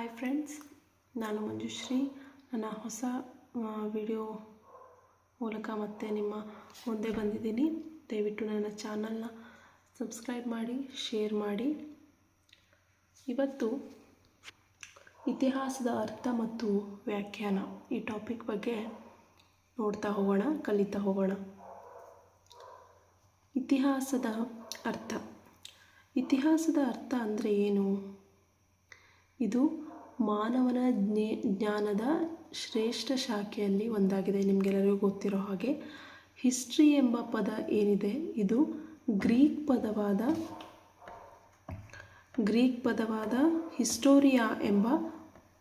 Hi friends ನಾನು ಮಂಜುಶ್ರೀ. ನನ್ನ ಹೊಸ ವಿಡಿಯೋ ಮೂಲಕ ಮತ್ತೆ ನಿಮ್ಮ ಮುಂದೆ ಬಂದಿದ್ದೀನಿ. ದಯವಿಟ್ಟು ನನ್ನ ಚಾನಲ್ನ ಸಬ್ಸ್ಕ್ರೈಬ್ ಮಾಡಿ ಶೇರ್ ಮಾಡಿ. ಇವತ್ತು ಇತಿಹಾಸದ ಅರ್ಥ ಮತ್ತು ವ್ಯಾಖ್ಯಾನ ಈ ಟಾಪಿಕ್ ಬಗ್ಗೆ ನೋಡ್ತಾ ಹೋಗೋಣ, ಕಲಿತಾ ಹೋಗೋಣ. ಇತಿಹಾಸದ ಅರ್ಥ. ಇತಿಹಾಸದ ಅರ್ಥ ಅಂದರೆ ಏನು? ಇದು ಮಾನವನ ಜ್ಞೇ, ಜ್ಞಾನದ ಶ್ರೇಷ್ಠ ಶಾಖೆಯಲ್ಲಿ ಒಂದಾಗಿದೆ. ನಿಮಗೆಲ್ಲರಿಗೂ ಗೊತ್ತಿರೋ ಹಾಗೆ ಹಿಸ್ಟ್ರಿ ಎಂಬ ಪದ ಏನಿದೆ? ಇದು ಗ್ರೀಕ್ ಪದವಾದ ಗ್ರೀಕ್ ಪದವಾದ ಹಿಸ್ಟೋರಿಯಾ ಎಂಬ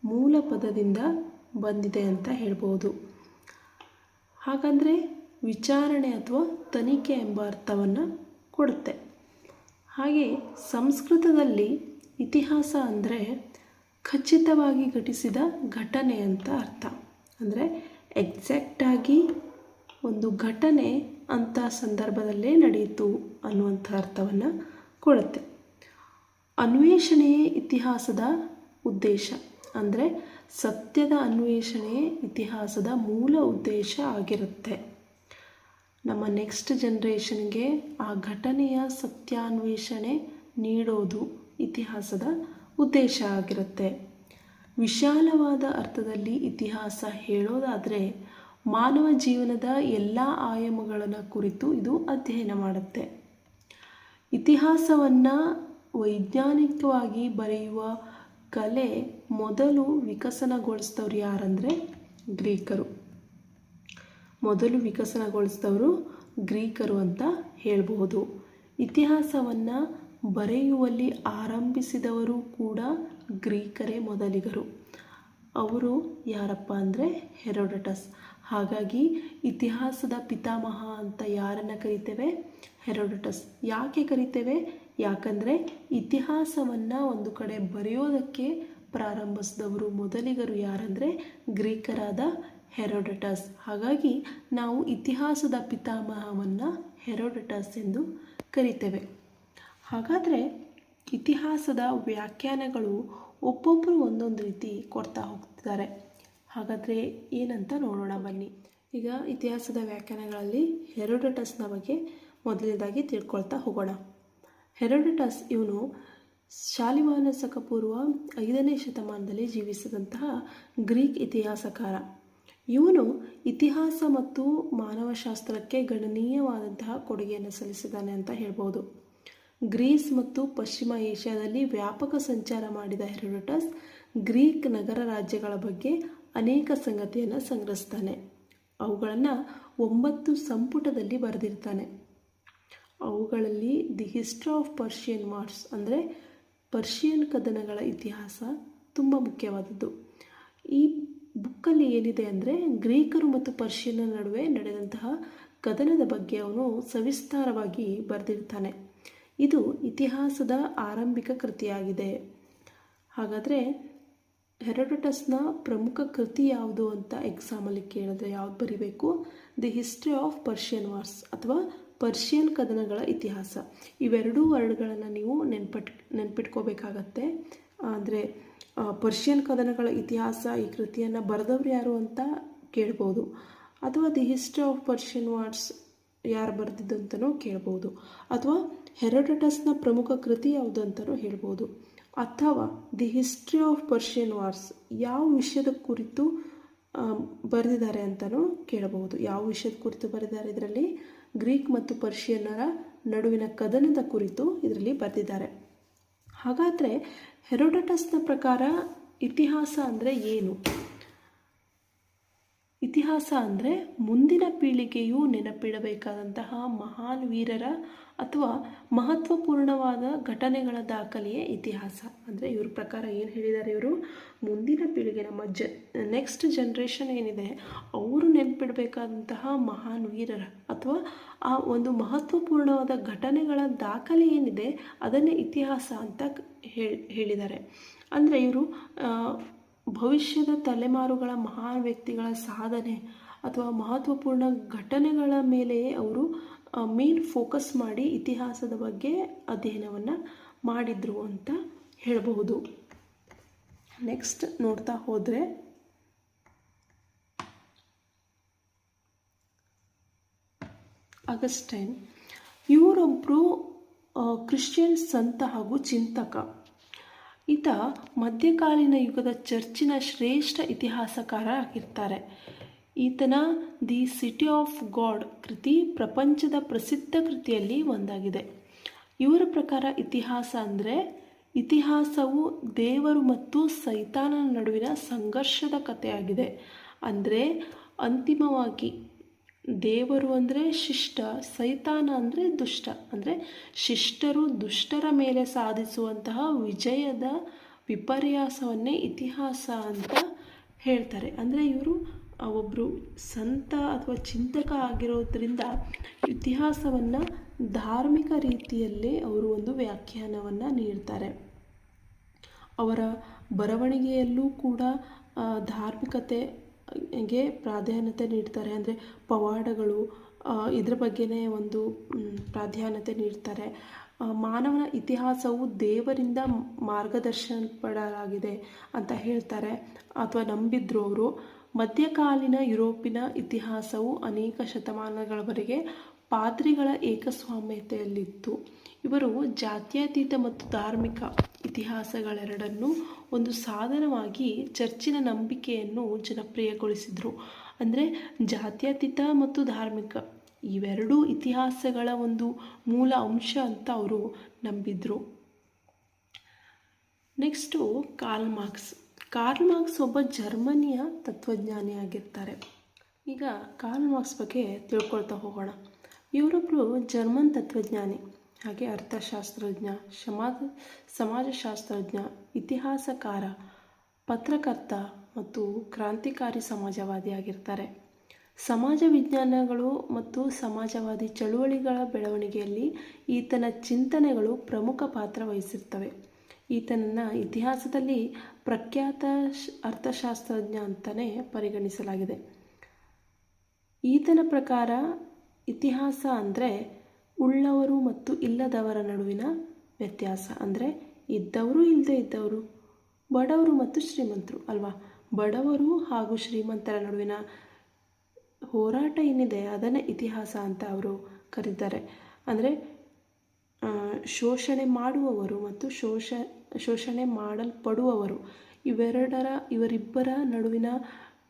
ಮೂಲ ಪದದಿಂದ ಬಂದಿದೆ ಅಂತ ಹೇಳ್ಬೋದು. ಹಾಗಂದರೆ ವಿಚಾರಣೆ ಅಥವಾ ತನಿಖೆ ಎಂಬ ಅರ್ಥವನ್ನು ಕೊಡುತ್ತೆ. ಹಾಗೆ ಸಂಸ್ಕೃತದಲ್ಲಿ ಇತಿಹಾಸ ಅಂದರೆ ಖಚಿತವಾಗಿ ಘಟಿಸಿದ ಘಟನೆ ಅಂತ ಅರ್ಥ. ಅಂದರೆ ಎಕ್ಸಾಕ್ಟಾಗಿ ಒಂದು ಘಟನೆ ಅಂಥ ಸಂದರ್ಭದಲ್ಲೇ ನಡೆಯಿತು ಅನ್ನುವಂಥ ಅರ್ಥವನ್ನು ಕೊಡುತ್ತೆ. ಅನ್ವೇಷಣೆಯೇ ಇತಿಹಾಸದ ಉದ್ದೇಶ. ಅಂದರೆ ಸತ್ಯದ ಅನ್ವೇಷಣೆಯೇ ಇತಿಹಾಸದ ಮೂಲ ಉದ್ದೇಶ ಆಗಿರುತ್ತೆ. ನಮ್ಮ ನೆಕ್ಸ್ಟ್ ಜನ್ರೇಷನ್ಗೆ ಆ ಘಟನೆಯ ಸತ್ಯಾನ್ವೇಷಣೆ ನೀಡೋದು ಇತಿಹಾಸದ ಉದ್ದೇಶ ಆಗಿರುತ್ತೆ. ವಿಶಾಲವಾದ ಅರ್ಥದಲ್ಲಿ ಇತಿಹಾಸ ಹೇಳೋದಾದರೆ ಮಾನವ ಜೀವನದ ಎಲ್ಲ ಆಯಾಮಗಳನ್ನು ಕುರಿತು ಇದು ಅಧ್ಯಯನ ಮಾಡುತ್ತೆ. ಇತಿಹಾಸವನ್ನು ವೈಜ್ಞಾನಿಕವಾಗಿ ಬರೆಯುವ ಕಲೆ ಮೊದಲು ವಿಕಸನಗೊಳಿಸಿದವರು ಯಾರಂದರೆ ಗ್ರೀಕರು. ಮೊದಲು ವಿಕಸನಗೊಳಿಸಿದವರು ಗ್ರೀಕರು ಅಂತ ಹೇಳಬಹುದು. ಇತಿಹಾಸವನ್ನು ಬರೆಯುವಲ್ಲಿ ಆರಂಭಿಸಿದವರು ಕೂಡ ಗ್ರೀಕರೇ ಮೊದಲಿಗರು. ಅವರು ಯಾರಪ್ಪ ಅಂದರೆ ಹೆರೋಡಟಸ್. ಹಾಗಾಗಿ ಇತಿಹಾಸದ ಪಿತಾಮಹ ಅಂತ ಯಾರನ್ನು ಕರಿತೇವೆ? ಹೆರೋಡಟಸ್. ಯಾಕೆ ಕರಿತೇವೆ? ಯಾಕಂದರೆ ಇತಿಹಾಸವನ್ನು ಒಂದು ಕಡೆ ಬರೆಯೋದಕ್ಕೆ ಪ್ರಾರಂಭಿಸಿದವರು ಮೊದಲಿಗರು ಯಾರಂದರೆ ಗ್ರೀಕರಾದ ಹೆರೋಡಟಸ್. ಹಾಗಾಗಿ ನಾವು ಇತಿಹಾಸದ ಪಿತಾಮಹವನ್ನು ಹೆರೋಡಟಸ್ ಎಂದು ಕರಿತೇವೆ. ಹಾಗಾದರೆ ಇತಿಹಾಸದ ವ್ಯಾಖ್ಯಾನಗಳು ಒಬ್ಬೊಬ್ಬರು ಒಂದೊಂದು ರೀತಿ ಕೊಡ್ತಾ ಹೋಗ್ತಿದ್ದಾರೆ. ಹಾಗಾದರೆ ಏನಂತ ನೋಡೋಣ ಬನ್ನಿ. ಈಗ ಇತಿಹಾಸದ ವ್ಯಾಖ್ಯಾನಗಳಲ್ಲಿ ಹೆರೋಡಟಸ್ನ ಬಗ್ಗೆ ಮೊದಲನೇದಾಗಿ ತಿಳ್ಕೊಳ್ತಾ ಹೋಗೋಣ. ಹೆರೋಡಟಸ್ ಇವನು ಶಾಲಿವಾನ ಪೂರ್ವ ಐದನೇ ಶತಮಾನದಲ್ಲಿ ಜೀವಿಸಿದಂತಹ ಗ್ರೀಕ್ ಇತಿಹಾಸಕಾರ. ಇವನು ಇತಿಹಾಸ ಮತ್ತು ಮಾನವಶಾಸ್ತ್ರಕ್ಕೆ ಗಣನೀಯವಾದಂತಹ ಕೊಡುಗೆಯನ್ನು ಸಲ್ಲಿಸಿದ್ದಾನೆ ಅಂತ ಹೇಳ್ಬೋದು. ಗ್ರೀಸ್ ಮತ್ತು ಪಶ್ಚಿಮ ಏಷ್ಯಾದಲ್ಲಿ ವ್ಯಾಪಕ ಸಂಚಾರ ಮಾಡಿದ ಹೆರೋಡಟಸ್ ಗ್ರೀಕ್ ನಗರ ರಾಜ್ಯಗಳ ಬಗ್ಗೆ ಅನೇಕ ಸಂಗತಿಯನ್ನು ಸಂಗ್ರಹಿಸ್ತಾನೆ. ಅವುಗಳನ್ನು ಒಂಬತ್ತು ಸಂಪುಟದಲ್ಲಿ ಬರೆದಿರ್ತಾನೆ. ಅವುಗಳಲ್ಲಿ the history of Persian marts ಅಂದರೆ ಪರ್ಷಿಯನ್ ಕದನಗಳ ಇತಿಹಾಸ ತುಂಬ ಮುಖ್ಯವಾದದ್ದು. ಈ ಬುಕ್ಕಲ್ಲಿ ಏನಿದೆ ಅಂದರೆ ಗ್ರೀಕರು ಮತ್ತು ಪರ್ಷಿಯನ್ನ ನಡುವೆ ನಡೆದಂತಹ ಕದನದ ಬಗ್ಗೆ ಅವನು ಸವಿಸ್ತಾರವಾಗಿ ಬರೆದಿರ್ತಾನೆ. ಇದು ಇತಿಹಾಸದ ಆರಂಭಿಕ ಕೃತಿಯಾಗಿದೆ. ಹಾಗಾದರೆ ಹೆರೋಡಟಸ್ನ ಪ್ರಮುಖ ಕೃತಿ ಯಾವುದು ಅಂತ ಎಕ್ಸಾಮಲ್ಲಿ ಕೇಳಿದ್ರೆ ಯಾವ್ದು ಬರಿಬೇಕು? The history of Persian wars ಅಥವಾ ಪರ್ಷಿಯನ್ ಕದನಗಳ ಇತಿಹಾಸ. ಇವೆರಡೂ ವರ್ಡ್ಗಳನ್ನು ನೀವು ನೆನ್ಪಟ್, ನೆನ್ಪಿಟ್ಕೋಬೇಕಾಗತ್ತೆ. ಅಂದರೆ ಪರ್ಷಿಯನ್ ಕದನಗಳ ಇತಿಹಾಸ ಈ ಕೃತಿಯನ್ನು ಬರೆದವ್ರು ಯಾರು ಅಂತ ಕೇಳ್ಬೋದು. ಅಥವಾ the history of Persian wars ಯಾರು ಬರೆದಿದ್ದು ಅಂತಲೂ ಕೇಳ್ಬೋದು. ಅಥವಾ ಹೆರೋಡಟಸ್ನ ಪ್ರಮುಖ ಕೃತಿ ಯಾವುದು ಅಂತಲೂ ಹೇಳ್ಬೋದು. ಅಥವಾ the history of Persian wars ಯಾವ ವಿಷಯದ ಕುರಿತು ಬರೆದಿದ್ದಾರೆ ಅಂತಲೂ ಕೇಳಬಹುದು. ಯಾವ ವಿಷಯದ ಕುರಿತು ಬರೆದಿದ್ದಾರೆ ಇದರಲ್ಲಿ? ಗ್ರೀಕ್ ಮತ್ತು ಪರ್ಷಿಯನ್ನರ ನಡುವಿನ ಕದನದ ಕುರಿತು ಇದರಲ್ಲಿ ಬರೆದಿದ್ದಾರೆ. ಹಾಗಾದರೆ ಹೆರೋಡಟಸ್ನ ಪ್ರಕಾರ ಇತಿಹಾಸ ಅಂದರೆ ಏನು? ಇತಿಹಾಸ ಅಂದರೆ ಮುಂದಿನ ಪೀಳಿಗೆಯು ನೆನಪಿಡಬೇಕಾದಂತಹ ಮಹಾನ್ ವೀರರ ಅಥವಾ ಮಹತ್ವಪೂರ್ಣವಾದ ಘಟನೆಗಳ ದಾಖಲೆಯೇ ಇತಿಹಾಸ. ಅಂದರೆ ಇವ್ರ ಪ್ರಕಾರ ಏನು ಹೇಳಿದ್ದಾರೆ ಇವರು? ಮುಂದಿನ ಪೀಳಿಗೆ ನಮ್ಮ ಜ ನೆಕ್ಸ್ಟ್ ಜನ್ರೇಷನ್ ಏನಿದೆ, ಅವರು ನೆನಪಿಡಬೇಕಾದಂತಹ ಮಹಾನ್ ವೀರರ ಅಥವಾ ಆ ಒಂದು ಮಹತ್ವಪೂರ್ಣವಾದ ಘಟನೆಗಳ ದಾಖಲೆ ಏನಿದೆ, ಅದನ್ನೇ ಇತಿಹಾಸ ಅಂತ ಹೇಳಿದ್ದಾರೆ ಅಂದರೆ ಇವರು ಭವಿಷ್ಯದ ತಲೆಮಾರುಗಳ ಮಹಾನ್ ವ್ಯಕ್ತಿಗಳ ಸಾಧನೆ ಅಥವಾ ಮಹತ್ವಪೂರ್ಣ ಘಟನೆಗಳ ಮೇಲೆ ಅವರು ಮೇನ್ ಫೋಕಸ್ ಮಾಡಿ ಇತಿಹಾಸದ ಬಗ್ಗೆ ಅಧ್ಯಯನವನ್ನು ಮಾಡಿದರು ಅಂತ ಹೇಳಬಹುದು. ನೆಕ್ಸ್ಟ್ ನೋಡ್ತಾ ಹೋದರೆ, ಅಗಸ್ಟೈನ್ ಇವರೊಬ್ಬರು ಕ್ರಿಶ್ಚಿಯನ್ ಸಂತ ಹಾಗೂ ಚಿಂತಕ. ಈತ ಮಧ್ಯಕಾಲೀನ ಯುಗದ ಚರ್ಚಿನ ಶ್ರೇಷ್ಠ ಇತಿಹಾಸಕಾರ ಆಗಿರ್ತಾರೆ ಈತನ ದಿ ಸಿಟಿ ಆಫ್ ಗಾಡ್ ಕೃತಿ ಪ್ರಪಂಚದ ಪ್ರಸಿದ್ಧ ಕೃತಿಯಲ್ಲಿ ಒಂದಾಗಿದೆ. ಇವರ ಪ್ರಕಾರ ಇತಿಹಾಸ ಅಂದರೆ ಇತಿಹಾಸವು ದೇವರು ಮತ್ತು ಸೈತಾನನ ನಡುವಿನ ಸಂಘರ್ಷದ ಕಥೆಯಾಗಿದೆ. ಅಂದರೆ ಅಂತಿಮವಾಗಿ ದೇವರು ಅಂದರೆ ಶಿಷ್ಟ ಸೈತಾನ ಅಂದರೆ ದುಷ್ಟ. ಅಂದರೆ ಶಿಷ್ಟರು ದುಷ್ಟರ ಮೇಲೆ ಸಾಧಿಸುವಂತಹ ವಿಜಯದ ವಿಪರ್ಯಾಸವನ್ನೇ ಇತಿಹಾಸ ಅಂತ ಹೇಳ್ತಾರೆ. ಅಂದರೆ ಇವರು ಒಬ್ಬರು ಸಂತ ಅಥವಾ ಚಿಂತಕ ಆಗಿರೋದ್ರಿಂದ ಇತಿಹಾಸವನ್ನು ಧಾರ್ಮಿಕ ರೀತಿಯಲ್ಲೇ ಅವರು ಒಂದು ವ್ಯಾಖ್ಯಾನವನ್ನು ನೀಡ್ತಾರೆ. ಅವರ ಬರವಣಿಗೆಯಲ್ಲೂ ಕೂಡ ಆ, ಧಾರ್ಮಿಕತೆಗೆ ಪ್ರಾಧಾನ್ಯತೆ ನೀಡ್ತಾರೆ. ಅಂದರೆ ಪವಾಡಗಳು ಇದ್ರ ಬಗ್ಗೆನೇ ಒಂದು ಪ್ರಾಧಾನ್ಯತೆ ನೀಡ್ತಾರೆ. ಮಾನವನ ಇತಿಹಾಸವು ದೇವರಿಂದ ಮಾರ್ಗದರ್ಶನ ಪಡಲಾಗಿದೆ ಅಂತ ಹೇಳ್ತಾರೆ. ಅಥವಾ ನಂಬಿದ್ರು ಅವರು. ಮಧ್ಯಕಾಲೀನ ಯುರೋಪಿನ ಇತಿಹಾಸವು ಅನೇಕ ಶತಮಾನಗಳವರೆಗೆ ಪಾದ್ರಿಗಳ ಏಕಸ್ವಾಮ್ಯತೆಯಲ್ಲಿತ್ತು. ಇವರು ಜಾತ್ಯತೀತ ಮತ್ತು ಧಾರ್ಮಿಕ ಇತಿಹಾಸಗಳೆರಡನ್ನೂ ಒಂದು ಸಾಧನವಾಗಿ ಚರ್ಚಿನ ನಂಬಿಕೆಯನ್ನು ಜನಪ್ರಿಯಗೊಳಿಸಿದರು. ಅಂದರೆ ಜಾತ್ಯತೀತ ಮತ್ತು ಧಾರ್ಮಿಕ ಇವೆರಡೂ ಇತಿಹಾಸಗಳ ಒಂದು ಮೂಲ ಅಂಶ ಅಂತ ಅವರು ನಂಬಿದ್ರು. Next Karl Marx. Karl Marx ಒಬ್ಬ ಜರ್ಮನಿಯ ತತ್ವಜ್ಞಾನಿಯಾಗಿರ್ತಾರೆ ಈಗ ಕಾರ್ಲ್ ಮಾರ್ಕ್ಸ್ ಬಗ್ಗೆ ತಿಳ್ಕೊಳ್ತಾ ಹೋಗೋಣ. ಇವರೊಬ್ಬರು ಜರ್ಮನ್ ತತ್ವಜ್ಞಾನಿ. ಹಾಗೆ ಅರ್ಥಶಾಸ್ತ್ರಜ್ಞ ಸಮಾಜ ಸಮಾಜಶಾಸ್ತ್ರಜ್ಞ, ಇತಿಹಾಸಕಾರ, ಪತ್ರಕರ್ತ ಮತ್ತು ಕ್ರಾಂತಿಕಾರಿ ಸಮಾಜವಾದಿಯಾಗಿರ್ತಾರೆ ಸಮಾಜ ವಿಜ್ಞಾನಗಳು ಮತ್ತು ಸಮಾಜವಾದಿ ಚಳುವಳಿಗಳ ಬೆಳವಣಿಗೆಯಲ್ಲಿ ಈತನ ಚಿಂತನೆಗಳು ಪ್ರಮುಖ ಪಾತ್ರ ವಹಿಸಿರ್ತವೆ. ಈತನನ್ನು ಇತಿಹಾಸದಲ್ಲಿ ಪ್ರಖ್ಯಾತ ಅರ್ಥಶಾಸ್ತ್ರಜ್ಞ ಅಂತಲೇ ಪರಿಗಣಿಸಲಾಗಿದೆ. ಈತನ ಪ್ರಕಾರ ಇತಿಹಾಸ ಅಂದರೆ ಉಳ್ಳವರು ಮತ್ತು ಇಲ್ಲದವರ ನಡುವಿನ ವ್ಯತ್ಯಾಸ ಅಂದರೆ ಇದ್ದವರು ಇಲ್ಲದೆ ಇದ್ದವರು. ಬಡವರು ಮತ್ತು ಶ್ರೀಮಂತರು ಅಲ್ವಾ? ಬಡವರು ಹಾಗೂ ಶ್ರೀಮಂತರ ನಡುವಿನ ಹೋರಾಟ ಏನಿದೆ? ಅದನ್ನು ಇತಿಹಾಸ ಅಂತ ಅವರು ಕರೀತಾರೆ. ಅಂದರೆ ಶೋಷಣೆ ಮಾಡುವವರು ಮತ್ತು ಶೋಷ, ಶೋಷಣೆ ಮಾಡಲ್ಪಡುವವರು. ಇವೆರಡರ, ಇವರಿಬ್ಬರ ನಡುವಿನ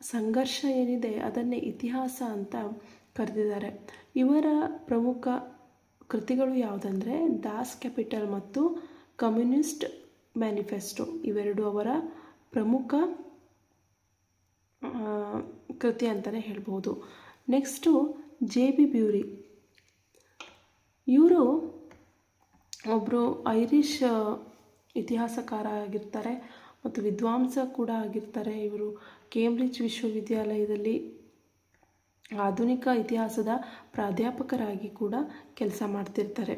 ಸಂಘರ್ಷ ಏನಿದೆ? ಅದನ್ನೇ ಇತಿಹಾಸ ಅಂತ ಕರೆದಿದ್ದಾರೆ. ಇವರ ಪ್ರಮುಖ ಕೃತಿಗಳು ಯಾವುದಂದರೆ ದಾಸ್ ಕ್ಯಾಪಿಟಲ್ ಮತ್ತು ಕಮ್ಯುನಿಸ್ಟ್ ಮ್ಯಾನಿಫೆಸ್ಟೋ. ಇವೆರಡು ಅವರ ಪ್ರಮುಖ ಕೃತಿ ಅಂತಲೇ ಹೇಳ್ಬೋದು. Next J B Bury. ಇವರು ಒಬ್ಬರು ಐರಿಷ್ ಇತಿಹಾಸಕಾರ ಆಗಿರ್ತಾರೆ ಮತ್ತು ವಿದ್ವಾಂಸ ಕೂಡ ಆಗಿರ್ತಾರೆ ಇವರು. ಕೇಂಬ್ರಿಡ್ಜ್ ವಿಶ್ವವಿದ್ಯಾಲಯದಲ್ಲಿ ಆಧುನಿಕ ಇತಿಹಾಸದ ಪ್ರಾಧ್ಯಾಪಕರಾಗಿ ಕೂಡ ಕೆಲಸ ಮಾಡ್ತಿರ್ತಾರೆ.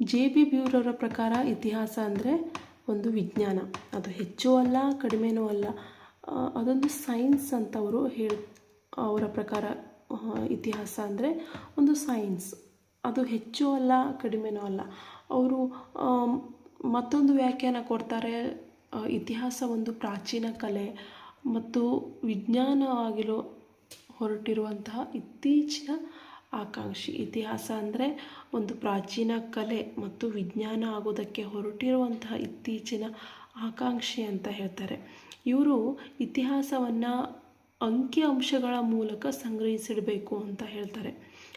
ಜೆ ಬಿ ಬ್ಯೂರವರ ಪ್ರಕಾರ ಇತಿಹಾಸ ಅಂದರೆ ಒಂದು ವಿಜ್ಞಾನ. ಅದು ಹೆಚ್ಚು ಅಲ್ಲ, ಕಡಿಮೆನೂ ಅಲ್ಲ. ಅದೊಂದು ಸೈನ್ಸ್ ಅಂತ ಅವರು ಹೇಳಿ, ಅವರ ಪ್ರಕಾರ ಇತಿಹಾಸ ಅಂದರೆ ಒಂದು ಸೈನ್ಸ್. ಅದು ಹೆಚ್ಚು ಅಲ್ಲ, ಕಡಿಮೆನೂ ಅಲ್ಲ. ಅವರು ಮತ್ತೊಂದು ವ್ಯಾಖ್ಯಾನ ಕೊಡ್ತಾರೆ ಇತಿಹಾಸ ಒಂದು ಪ್ರಾಚೀನ ಕಲೆ. ಮತ್ತು ವಿಜ್ಞಾನವಾಗಿರೋ ಹೊರಟಿರುವಂತಹ ಇತ್ತೀಚಿನ ಆಕಾಂಕ್ಷಿ ಇತಿಹಾಸ ಅಂದರೆ ಒಂದು ಪ್ರಾಚೀನ ಕಲೆ ಮತ್ತು ವಿಜ್ಞಾನ ಆಗೋದಕ್ಕೆ ಹೊರಟಿರುವಂತಹ ಇತ್ತೀಚಿನ ಆಕಾಂಕ್ಷಿ ಅಂತ ಹೇಳ್ತಾರೆ. ಇವರು ಇತಿಹಾಸವನ್ನು ಅಂಕಿ ಅಂಶಗಳ ಮೂಲಕ ಸಂಗ್ರಹಿಸಿಡಬೇಕು ಅಂತ ಹೇಳ್ತಾರೆ.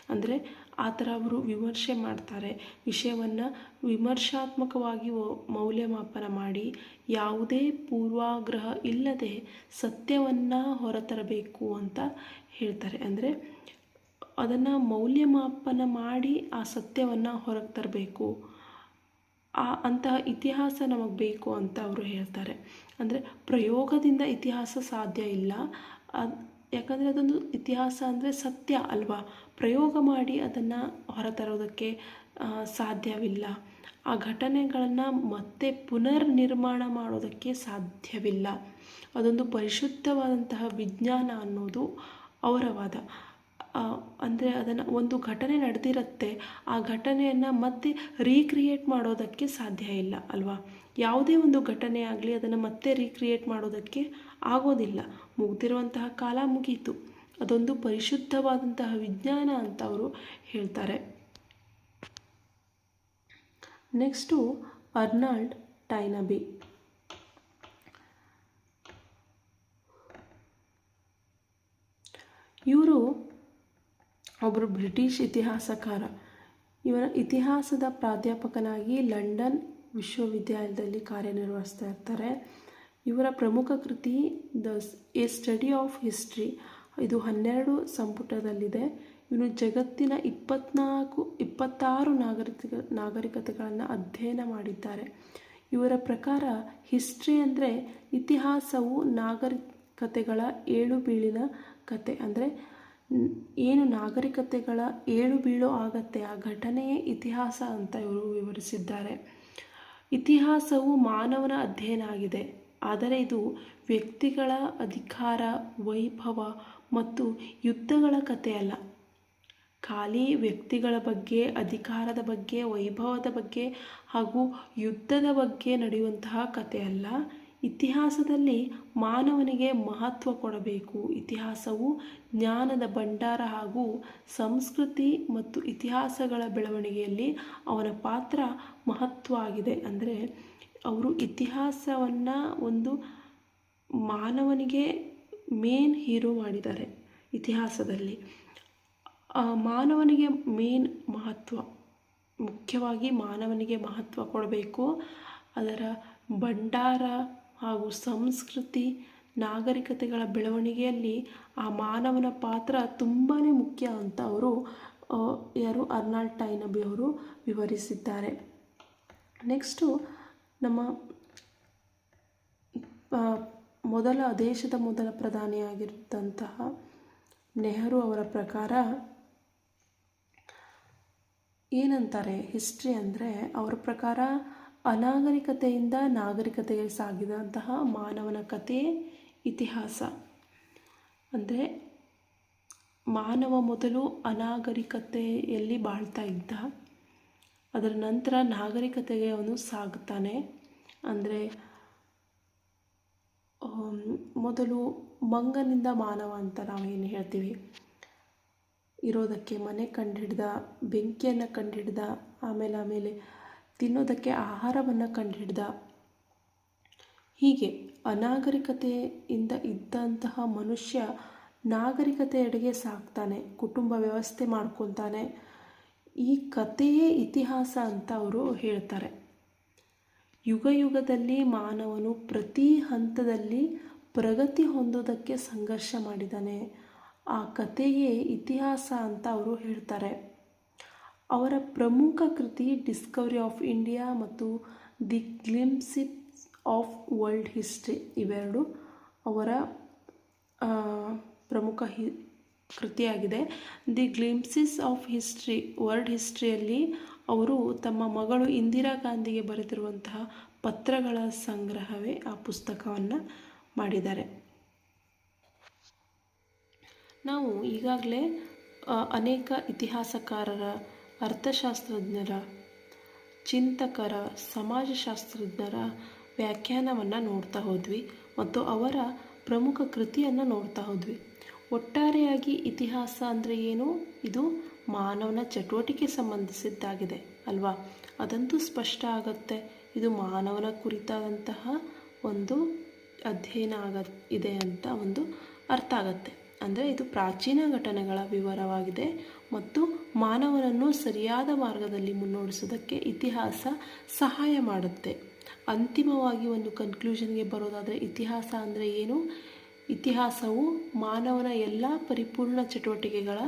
ಅಂದರೆ ಆ ಥರ ಅವರು ವಿಮರ್ಶೆ ಮಾಡ್ತಾರೆ. ವಿಷಯವನ್ನು ವಿಮರ್ಶಾತ್ಮಕವಾಗಿ ಮೌಲ್ಯಮಾಪನ ಮಾಡಿ ಯಾವುದೇ ಪೂರ್ವಾಗ್ರಹ ಇಲ್ಲದೆ ಸತ್ಯವನ್ನು ಹೊರತರಬೇಕು ಅಂತ ಹೇಳ್ತಾರೆ. ಅಂದರೆ ಅದನ್ನು ಮೌಲ್ಯಮಾಪನ ಮಾಡಿ ಆ ಸತ್ಯವನ್ನು ಹೊರಗೆ ತರಬೇಕು. ಆ ಅಂತಹ ಇತಿಹಾಸ ನಮಗೆ ಬೇಕು ಅಂತ ಅವರು ಹೇಳ್ತಾರೆ. ಅಂದರೆ ಪ್ರಯೋಗದಿಂದ ಇತಿಹಾಸ ಸಾಧ್ಯ ಇಲ್ಲ. ಅದು ಯಾಕಂದರೆ ಅದೊಂದು ಇತಿಹಾಸ ಅಂದರೆ ಸತ್ಯ ಅಲ್ವಾ? ಪ್ರಯೋಗ ಮಾಡಿ ಅದನ್ನು ಹೊರತರೋದಕ್ಕೆ ಸಾಧ್ಯವಿಲ್ಲ. ಆ ಘಟನೆಗಳನ್ನು ಮತ್ತೆ ಪುನರ್ ನಿರ್ಮಾಣ ಮಾಡೋದಕ್ಕೆ ಸಾಧ್ಯವಿಲ್ಲ. ಅದೊಂದು ಪರಿಶುದ್ಧವಾದಂತಹ ವಿಜ್ಞಾನ ಅನ್ನೋದು ಅವರ ವಾದ. ಅಂದರೆ ಅದನ್ನು ಒಂದು ಘಟನೆ ನಡೆದಿರುತ್ತೆ, ಆ ಘಟನೆಯನ್ನು ಮತ್ತೆ ರೀಕ್ರಿಯೇಟ್ ಮಾಡೋದಕ್ಕೆ ಸಾಧ್ಯ ಇಲ್ಲ, ಅಲ್ವಾ? ಯಾವುದೇ ಒಂದು ಘಟನೆ ಆಗಲಿ ಅದನ್ನು ಮತ್ತೆ ರೀಕ್ರಿಯೇಟ್ ಮಾಡೋದಕ್ಕೆ ಆಗೋದಿಲ್ಲ. ಮುಗ್ದಿರುವಂತಹ ಕಾಲ ಮುಗೀತು. ಅದೊಂದು ಪರಿಶುದ್ಧವಾದಂತಹ ವಿಜ್ಞಾನ ಅಂತ ಅವರು ಹೇಳ್ತಾರೆ. Next Arnold Toynbee. ಇವರು ಒಬ್ಬರು ಬ್ರಿಟಿಷ್ ಇತಿಹಾಸಕಾರ. ಇವರ ಇತಿಹಾಸದ ಪ್ರಾಧ್ಯಾಪಕನಾಗಿ ಲಂಡನ್ ವಿಶ್ವವಿದ್ಯಾಲಯದಲ್ಲಿ ಕಾರ್ಯನಿರ್ವಹಿಸ್ತಾ ಇರ್ತಾರೆ. ಇವರ ಪ್ರಮುಖ ಕೃತಿ the a study of history. ಇದು ಹನ್ನೆರಡು ಸಂಪುಟದಲ್ಲಿದೆ. ಇವನು ಜಗತ್ತಿನ ಇಪ್ಪತ್ನಾಲ್ಕು, ಇಪ್ಪತ್ತಾರು ನಾಗರಿಕ, ನಾಗರಿಕತೆಗಳನ್ನು ಅಧ್ಯಯನ ಮಾಡಿದ್ದಾರೆ. ಇವರ ಪ್ರಕಾರ ಹಿಸ್ಟ್ರಿ ಅಂದರೆ ಇತಿಹಾಸವು ನಾಗರಿಕತೆಗಳ ಏಳು ಬೀಳಿನ ಕತೆ. ಅಂದರೆ ಏನು ನಾಗರಿಕತೆಗಳ ಏಳು ಬೀಳು ಆಗತ್ತೆ, ಆ ಘಟನೆಯೇ ಇತಿಹಾಸ ಅಂತ ಇವರು ವಿವರಿಸಿದ್ದಾರೆ. ಇತಿಹಾಸವು ಮಾನವನ ಅಧ್ಯಯನ ಆಗಿದೆ. ಆದರೆ ಇದು ವ್ಯಕ್ತಿಗಳ ಅಧಿಕಾರ, ವೈಭವ ಮತ್ತು ಯುದ್ಧಗಳ ಕಥೆಯಲ್ಲ. ಖಾಲಿ ವ್ಯಕ್ತಿಗಳ ಬಗ್ಗೆ, ಅಧಿಕಾರದ ಬಗ್ಗೆ, ವೈಭವದ ಬಗ್ಗೆ ಹಾಗೂ ಯುದ್ಧದ ಬಗ್ಗೆ ನಡೆಯುವಂತಹ ಕಥೆಯಲ್ಲ. ಇತಿಹಾಸದಲ್ಲಿ ಮಾನವನಿಗೆ ಮಹತ್ವ ಕೊಡಬೇಕು. ಇತಿಹಾಸವು ಜ್ಞಾನದ ಭಂಡಾರ ಹಾಗೂ ಸಂಸ್ಕೃತಿ ಮತ್ತು ಇತಿಹಾಸಗಳ ಬೆಳವಣಿಗೆಯಲ್ಲಿ ಅವನ ಪಾತ್ರ ಮಹತ್ವ ಆಗಿದೆ. ಅಂದರೆ, ಅವರು ಇತಿಹಾಸವನ್ನು ಒಂದು ಮಾನವನಿಗೆ ಮೇನ್ ಹೀರೋ ಮಾಡಿದ್ದಾರೆ ಇತಿಹಾಸದಲ್ಲಿ. ಮಾನವನಿಗೆ ಮೇನ್ ಮಹತ್ವ, ಮುಖ್ಯವಾಗಿ ಮಾನವನಿಗೆ ಮಹತ್ವ ಕೊಡಬೇಕು. ಅದರ ಭಂಡಾರ ಹಾಗೂ ಸಂಸ್ಕೃತಿ, ನಾಗರಿಕತೆಗಳ ಬೆಳವಣಿಗೆಯಲ್ಲಿ ಆ ಮಾನವನ ಪಾತ್ರ ತುಂಬಾ ಮುಖ್ಯ ಅಂತ ಅವರು ಯಾರು ಅರ್ನಾಲ್ಡ್ ಟೈನಬಿ ಅವರು ವಿವರಿಸಿದ್ದಾರೆ. ನೆಕ್ಸ್ಟು ನಮ್ಮ ಮೊದಲ, ದೇಶದ ಮೊದಲ ಪ್ರಧಾನಿಯಾಗಿದ್ದಂತಹ ನೆಹರು ಅವರ ಪ್ರಕಾರ ಏನಂತಾರೆ ಹಿಸ್ಟ್ರಿ ಅಂದರೆ ಅವರ ಪ್ರಕಾರ ಅನಾಗರಿಕತೆಯಿಂದ ನಾಗರಿಕತೆಗೆ ಸಾಗಿದಂತಹ ಮಾನವನ ಕಥೆ, ಇತಿಹಾಸ. ಅಂದರೆ ಮಾನವ ಮೊದಲು ಅನಾಗರಿಕತೆಯಲ್ಲಿ ಬಾಳ್ತಾ ಇದ್ದ, ಅದರ ನಂತರ ನಾಗರಿಕತೆಗೆ ಅವನು ಸಾಗುತ್ತಾನೆ ಅಂದರೆ ಮೊದಲು ಮಂಗನಿಂದ ಮಾನವ ಅಂತ ನಾವು ಏನು ಹೇಳ್ತೀವಿ? ಇರೋದಕ್ಕೆ ಮನೆ ಕಂಡುಹಿಡ್ದ, ಬೆಂಕಿಯನ್ನು ಕಂಡುಹಿಡ್ದ, ಆಮೇಲೆ ಆಮೇಲೆ ತಿನ್ನೋದಕ್ಕೆ ಆಹಾರವನ್ನು ಕಂಡುಹಿಡ್ದ. ಹೀಗೆ ಅನಾಗರಿಕತೆಯಿಂದ ಇದ್ದಂತಹ ಮನುಷ್ಯ ನಾಗರಿಕತೆ ನಾಗರಿಕತೆಯೆಡೆಗೆ ಸಾಕ್ತಾನೆ, ಕುಟುಂಬ ವ್ಯವಸ್ಥೆ ಮಾಡ್ಕೊತಾನೆ. ಈ ಕಥೆಯೇ ಇತಿಹಾಸ ಅಂತ ಅವರು ಹೇಳ್ತಾರೆ. ಯುಗ ಯುಗದಲ್ಲಿ ಮಾನವನು ಪ್ರತಿ ಹಂತದಲ್ಲಿ ಪ್ರಗತಿ ಹೊಂದೋದಕ್ಕೆ ಸಂಘರ್ಷ ಮಾಡಿದ್ದಾನೆ ಆ ಕಥೆಯೇ ಇತಿಹಾಸ ಅಂತ ಅವರು ಹೇಳ್ತಾರೆ. ಅವರ ಪ್ರಮುಖ ಕೃತಿ ಡಿಸ್ಕವರಿ ಆಫ್ ಇಂಡಿಯಾ ಮತ್ತು the glimpses of world history ಇವೆರಡು ಅವರ ಪ್ರಮುಖ ಹಿ, ಕೃತಿಯಾಗಿದೆ. The glimpses of history, world ಹಿಸ್ಟ್ರಿಯಲ್ಲಿ ಅವರು ತಮ್ಮ ಮಗಳು ಇಂದಿರಾ ಗಾಂಧಿಗೆ ಬರೆದಿರುವಂತಹ ಪತ್ರಗಳ ಸಂಗ್ರಹವೇ ಆ ಪುಸ್ತಕವನ್ನು ಮಾಡಿದ್ದಾರೆ. ನಾವು ಈಗಾಗಲೇ ಅನೇಕ ಇತಿಹಾಸಕಾರರ, ಅರ್ಥಶಾಸ್ತ್ರಜ್ಞರ, ಚಿಂತಕರ, ಸಮಾಜಶಾಸ್ತ್ರಜ್ಞರ ವ್ಯಾಖ್ಯಾನವನ್ನು ನೋಡ್ತಾ ಹೋದ್ವಿ ಮತ್ತು ಅವರ ಪ್ರಮುಖ ಕೃತಿಯನ್ನು ನೋಡ್ತಾ ಹೋದ್ವಿ. ಒಟ್ಟಾರೆಯಾಗಿ ಇತಿಹಾಸ ಅಂದರೆ ಏನು? ಇದು ಮಾನವನ ಚಟುವಟಿಕೆ ಸಂಬಂಧಿಸಿದ್ದಾಗಿದೆ, ಅಲ್ವಾ? ಅದಂತೂ ಸ್ಪಷ್ಟ ಆಗುತ್ತೆ. ಇದು ಮಾನವನ ಕುರಿತಾದಂತಹ ಒಂದು ಅಧ್ಯಯನ ಆಗ ಇದೆ ಅಂತ ಒಂದು ಅರ್ಥ ಆಗತ್ತೆ. ಅಂದರೆ ಇದು ಪ್ರಾಚೀನ ಘಟನೆಗಳ ವಿವರವಾಗಿದೆ ಮತ್ತು ಮಾನವನನ್ನು ಸರಿಯಾದ ಮಾರ್ಗದಲ್ಲಿ ಮುನ್ನೋಡಿಸೋದಕ್ಕೆ ಇತಿಹಾಸ ಸಹಾಯ ಮಾಡುತ್ತೆ. ಅಂತಿಮವಾಗಿ ಒಂದು ಕನ್ಕ್ಲೂಷನ್ಗೆ ಬರೋದಾದರೆ ಇತಿಹಾಸ ಅಂದರೆ ಏನು? ಇತಿಹಾಸವು ಮಾನವನ ಎಲ್ಲ ಪರಿಪೂರ್ಣ ಚಟುವಟಿಕೆಗಳ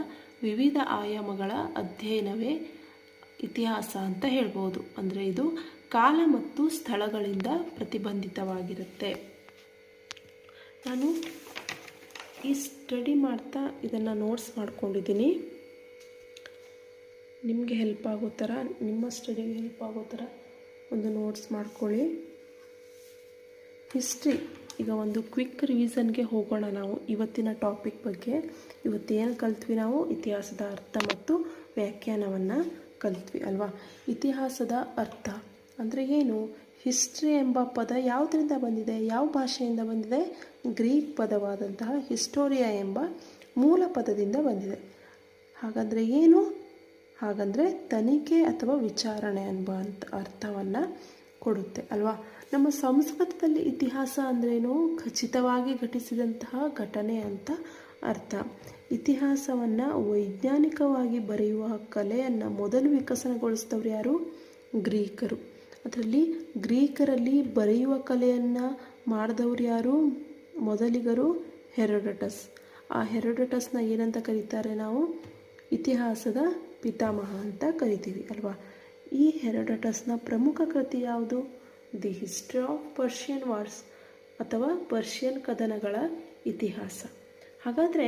ವಿವಿಧ ಆಯಾಮಗಳ ಅಧ್ಯಯನವೇ ಇತಿಹಾಸ ಅಂತ ಹೇಳ್ಬೋದು. ಅಂದರೆ ಇದು ಕಾಲ ಮತ್ತು ಸ್ಥಳಗಳಿಂದ ಪ್ರತಿಬಂಧಿತವಾಗಿರುತ್ತೆ. ನಾನು ಈ ಸ್ಟಡಿ ಮಾಡ್ತಾ ಇದನ್ನು ನೋಟ್ಸ್ ಮಾಡ್ಕೊಂಡಿದ್ದೀನಿ. ನಿಮಗೆ ಹೆಲ್ಪ್ ಆಗೋ ಥರ, ನಿಮ್ಮ ಸ್ಟಡಿಗೆ ಹೆಲ್ಪ್ ಆಗೋ ಥರ ಒಂದು ನೋಟ್ಸ್ ಮಾಡ್ಕೊಳ್ಳಿ. ಹಿಸ್ಟ್ರಿ ಈಗ ಒಂದು ಕ್ವಿಕ್ ರಿವಿಸನ್ಗೆ ಹೋಗೋಣ ನಾವು ಇವತ್ತಿನ ಟಾಪಿಕ್ ಬಗ್ಗೆ. ಇವತ್ತೇನು ಕಲ್ತ್ವಿ ನಾವು? ಇತಿಹಾಸದ ಅರ್ಥ ಮತ್ತು ವ್ಯಾಖ್ಯಾನವನ್ನು ಕಲ್ತ್ವಿ ಅಲ್ವಾ? ಇತಿಹಾಸದ ಅರ್ಥ ಅಂದರೆ ಏನು? ಹಿಸ್ಟ್ರಿ ಎಂಬ ಪದ ಯಾವುದರಿಂದ ಬಂದಿದೆ? ಯಾವ ಭಾಷೆಯಿಂದ ಬಂದಿದೆ? ಗ್ರೀಕ್ ಪದವಾದಂತಹ ಹಿಸ್ಟೋರಿಯಾ ಎಂಬ ಮೂಲ ಪದದಿಂದ ಬಂದಿದೆ. ಹಾಗಂದರೆ ಏನು? ಹಾಗಂದರೆ ತನಿಖೆ ಅಥವಾ ವಿಚಾರಣೆ ಎಂಬ ಅಂತ ಅರ್ಥವನ್ನು ಕೊಡುತ್ತೆ ಅಲ್ವಾ? ನಮ್ಮ ಸಂಸ್ಕೃತದಲ್ಲಿ ಇತಿಹಾಸ ಅಂದ್ರೇನು? ಖಚಿತವಾಗಿ ಘಟಿಸಿದಂತಹ ಘಟನೆ ಅಂತ ಅರ್ಥ. ಇತಿಹಾಸವನ್ನು ವೈಜ್ಞಾನಿಕವಾಗಿ ಬರೆಯುವ ಕಲೆಯನ್ನು ಮೊದಲು ವಿಕಸನಗೊಳಿಸಿದವರು ಯಾರು? ಗ್ರೀಕರು. ಅದರಲ್ಲಿ ಗ್ರೀಕರಲ್ಲಿ ಬರೆಯುವ ಕಲೆಯನ್ನು ಮಾಡಿದವರು ಯಾರು? ಮೊದಲಿಗರು ಹೆರೋಡಟಸ್. ಆ ಹೆರೋಡಟಸ್ನ ಏನಂತ ಕರೀತಾರೆ ನಾವು? ಇತಿಹಾಸದ ಪಿತಾಮಹ ಅಂತ ಕರಿತೀವಿ ಅಲ್ವಾ? ಈ ಹೆರೋಡಟಸ್ನ ಪ್ರಮುಖ ಕೃತಿ ಯಾವುದು? The history of Persian wars ಅಥವಾ ಪರ್ಷಿಯನ್ ಕದನಗಳ ಇತಿಹಾಸ. ಹಾಗಾದರೆ